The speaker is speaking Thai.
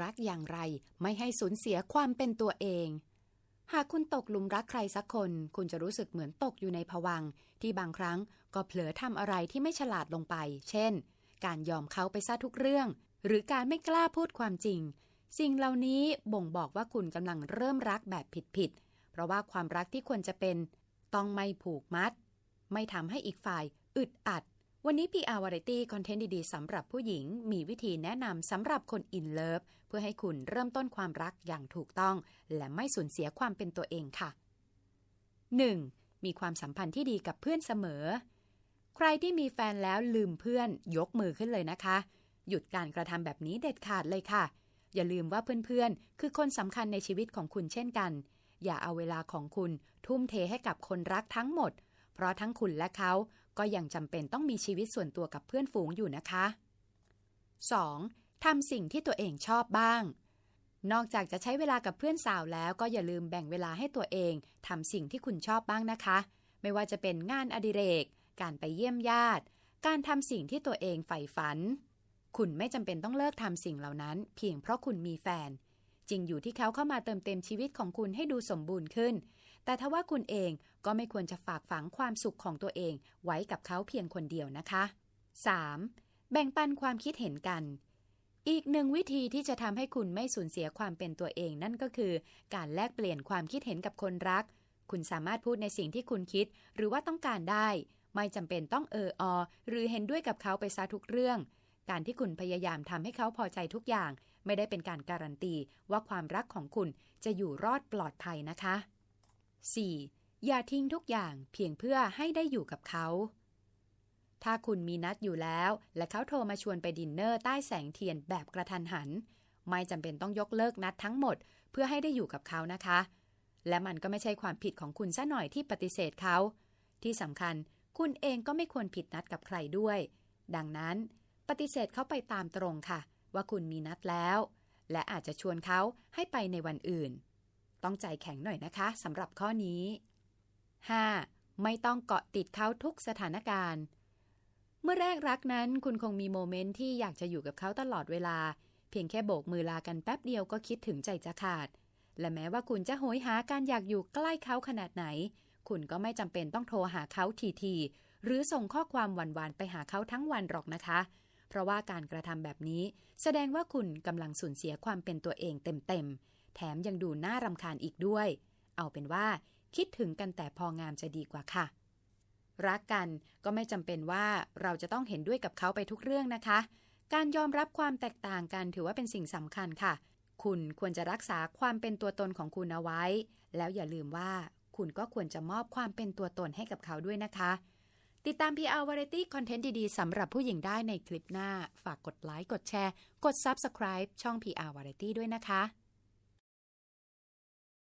รักอย่างไรไม่ให้สูญเสียความเป็นตัวเอง หากคุณตกหลุมรักใครสักคน คุณจะรู้สึกเหมือนตกอยู่ในภวังที่บางครั้งก็เผลอทำอะไรที่ไม่ฉลาดลงไป เช่น การยอมเขาไปซะทุกเรื่อง หรือการไม่กล้าพูดความจริง สิ่งเหล่านี้บ่งบอกว่าคุณกำลังเริ่มรักแบบผิดๆเพราะว่าความรักที่ควรจะเป็น ต้องไม่ผูกมัด ไม่ทำให้อีกฝ่ายอึดอัด วันนี้ PR Variety คอนเทนต์ดีๆสำหรับผู้หญิง มีวิธีแนะนำสำหรับคนอินเลิฟเพื่อให้คุณเริ่มต้นความรักอย่างถูกต้อง และไม่สูญเสียความเป็นตัวเองค่ะ 1. มีความสัมพันธ์ที่ดีกับเพื่อนเสมอ ใครที่มีแฟนแล้วลืมเพื่อนยกมือขึ้นเลยนะคะ หยุดการกระทำแบบนี้เด็ดขาดเลยค่ะ อย่าลืมว่าเพื่อนๆ คือคนสำคัญในชีวิตของคุณเช่นกัน อย่าเอาเวลาของคุณทุ่มเทให้กับคนรักทั้งหมด เพราะทั้งคุณและเขา ก็ยังจำเป็นต้องมีชีวิตส่วนตัวกับเพื่อนฝูงอยู่นะคะ 2. ทำสิ่งที่ตัวเองชอบบ้าง นอกจากจะใช้เวลากับเพื่อนสาวแล้วก็อย่าลืมแบ่งเวลาให้ตัวเองทำสิ่งที่คุณชอบบ้างนะคะ ไม่ว่าจะเป็นงานอดิเรก การไปเยี่ยมญาติ การทำสิ่งที่ตัวเองใฝ่ฝัน คุณไม่จำเป็นต้องเลิกทำสิ่งเหล่านั้น เพียงเพราะคุณมีแฟน จริงอยู่ที่เขาเข้ามาเติมเต็มชีวิตของคุณให้ดูสมบูรณ์ขึ้น แต่ถ้าว่าคุณเองก็ไม่ควรจะฝากฝังความสุขของตัวเอง ไว้กับเขาเพียงคนเดียวนะคะ 3. แบ่งปันความคิดเห็นกัน อีกหนึ่งวิธีที่จะทำให้คุณไม่สูญเสียความเป็นตัวเองนั่นก็คือ การแลกเปลี่ยนความคิดเห็นกับคนรัก คุณสามารถพูดในสิ่งที่คุณคิด หรือว่าต้องการได้ ไม่จำเป็นต้องเอออ หรือเห็นด้วยกับเขาไปซะทุกเรื่อง การที่คุณพยายามทำให้เขาพอใจทุกอย่าง ไม่ได้เป็นการการันตีว่าความรักของคุณจะอยู่รอดปลอดภัยนะคะ 4. อย่าทิ้งทุกอย่างเพียงเพื่อให้ได้อยู่กับเขา ถ้าคุณมีนัดอยู่แล้ว และเขาโทรมาชวนไปดินเนอร์ใต้แสงเทียนแบบกระทันหัน ไม่จำเป็นต้องยกเลิกนัดทั้งหมด เพื่อให้ได้อยู่กับเขานะคะ และมันก็ไม่ใช่ความผิดของคุณซะหน่อยที่ปฏิเสธเขา ที่สำคัญคุณเองก็ไม่ควรผิดนัดกับใครด้วย ดังนั้น ปฏิเสธเขาไปตามตรงค่ะ ว่าคุณมีนัดแล้ว และอาจจะชวนเขาให้ไปในวันอื่น ต้องใจแข็งหน่อยนะคะสำหรับข้อนี้ 5. ไม่ต้องเกาะติดเขาทุกสถานการณ์ เมื่อแรกรักนั้นคุณคงมีโมเมนต์ที่อยากจะอยู่กับเขาตลอดเวลา เพียงแค่โบกมือลากันแป๊บเดียวก็คิดถึงใจจะขาด และแม้ว่าคุณจะโหยหาการอยากอยู่ใกล้เขาขนาดไหน คุณก็ไม่จำเป็นต้องโทรหาเขาทีๆหรือส่งข้อความหวานๆไปหาเขาทั้งวันหรอกนะคะ เพราะว่าการกระทำแบบนี้ แสดงว่าคุณกำลังสูญเสียความเป็นตัวเองเต็มๆ แถมยังดูน่ารำคาญอีกด้วย เอาเป็นว่าคิดถึงกันแต่พองามจะดีกว่าค่ะ รักกันก็ไม่จำเป็นว่าเราจะต้องเห็นด้วยกับเขาไปทุกเรื่องนะคะ การยอมรับความแตกต่างกันถือว่าเป็นสิ่งสำคัญค่ะ คุณควรจะรักษาความเป็นตัวตนของคุณเอาไว้ แล้วอย่าลืมว่าคุณก็ควรจะมอบความเป็นตัวตนให้กับเขาด้วยนะคะ ติดตาม PR Variety คอนเทนต์ดี ๆ สำหรับผู้หญิงได้ในคลิปหน้า ฝากกดไลค์ กดแชร์ กด Subscribe ช่อง PR Variety ด้วยนะคะ